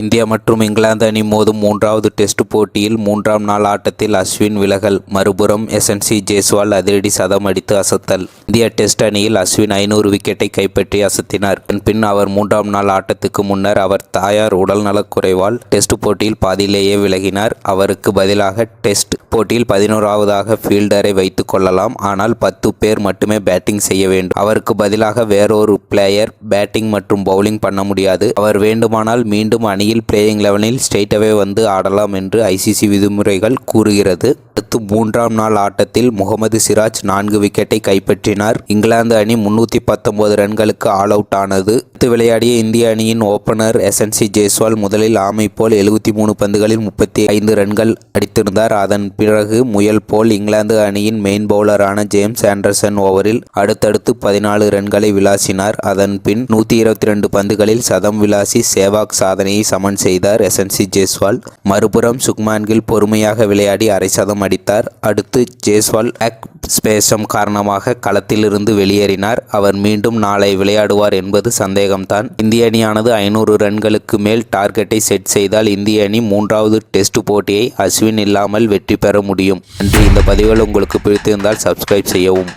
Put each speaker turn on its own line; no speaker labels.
India மற்றும் இங்கிலாந்து அணி மோதும் மூன்றாவது டெஸ்ட் போட்டியில் மூன்றாம் நாள் ஆட்டத்தில் அஸ்வின் விலகல். மறுபுறம் எஸ்என்சி ஜெய்ஸ்வால் அதிரடி சதம் அடித்து அசத்தல். இந்திய டெஸ்ட் அணியில் அஸ்வின் ஐநூறு விக்கெட்டை கைப்பற்றி அசத்தினார். பின் அவர் மூன்றாம் நாள் ஆட்டத்துக்கு முன்னர் அவர் தாயார் உடல்நலக்குறைவால் டெஸ்ட் போட்டியில் பாதியிலேயே விலகினார். அவருக்கு பதிலாக டெஸ்ட் போட்டியில் பதினோராவதாக ஃபீல்டரை வைத்துக் கொள்ளலாம். ஆனால் பத்து பேர் மட்டுமே பேட்டிங் செய்ய வேண்டும். அவருக்கு பதிலாக வேறொரு பிளேயர் பேட்டிங் மற்றும் பவுலிங் பண்ண முடியாது. அவர் வேண்டுமானால் மீண்டும் அணி பிளேயிங் லெவனில் ஸ்ட்ரெயிட்டவே வந்து ஆடலாம் என்று ஐசிசி விதிமுறைகள் கூறுகிறது. அடுத்து மூன்றாம் நாள் ஆட்டத்தில் முகமது சிராஜ் நான்கு விக்கெட்டை கைப்பற்றினார். இங்கிலாந்து அணி முன்னூற்றி பத்தொன்பது ரன்களுக்கு ஆல் அவுட் ஆனது. அடுத்து விளையாடிய இந்திய அணியின் ஓபனர் எஸ்என்சி ஜெய்ஸ்வால் முதலில் ஆமை போல் எழுபத்தி மூணு பந்துகளில் முப்பத்தி ஐந்து ரன்கள் அடித்திருந்தார். அதன் பிறகு முயல் போல் இங்கிலாந்து அணியின் மெயின் பவுலரான ஜேம்ஸ் ஆண்டர்சன் ஓவரில் அடுத்தடுத்து பதினாலு ரன்களை விளாசினார். அதன் பின் நூற்றி இருபத்தி ரெண்டு பந்துகளில் சதம் விளாசி சேவாக் சாதனையை சமன் செய்தார் எஸ்என்சி ஜெய்ஸ்வால் மறுபுறம் சுக்மான் கில் பொறுமையாக விளையாடி அரை சதம் அறிவித்தார் அடுத்து ஜேஸ்வால் அக் ஸ்பேசம் காரணமாக களத்திலிருந்து வெளியேறினார். அவர் மீண்டும் நாளை விளையாடுவார் என்பது சந்தேகம்தான். இந்திய அணியானது ஐநூறு ரன்களுக்கு மேல் டார்கெட்டை செட் செய்தால் இந்திய அணி மூன்றாவது டெஸ்ட் போட்டியை அஸ்வின் இல்லாமல் வெற்றி பெற முடியும். நன்றி. இந்த பதிவுகள் உங்களுக்கு பிடித்திருந்தால் சப்ஸ்கிரைப் செய்யவும்.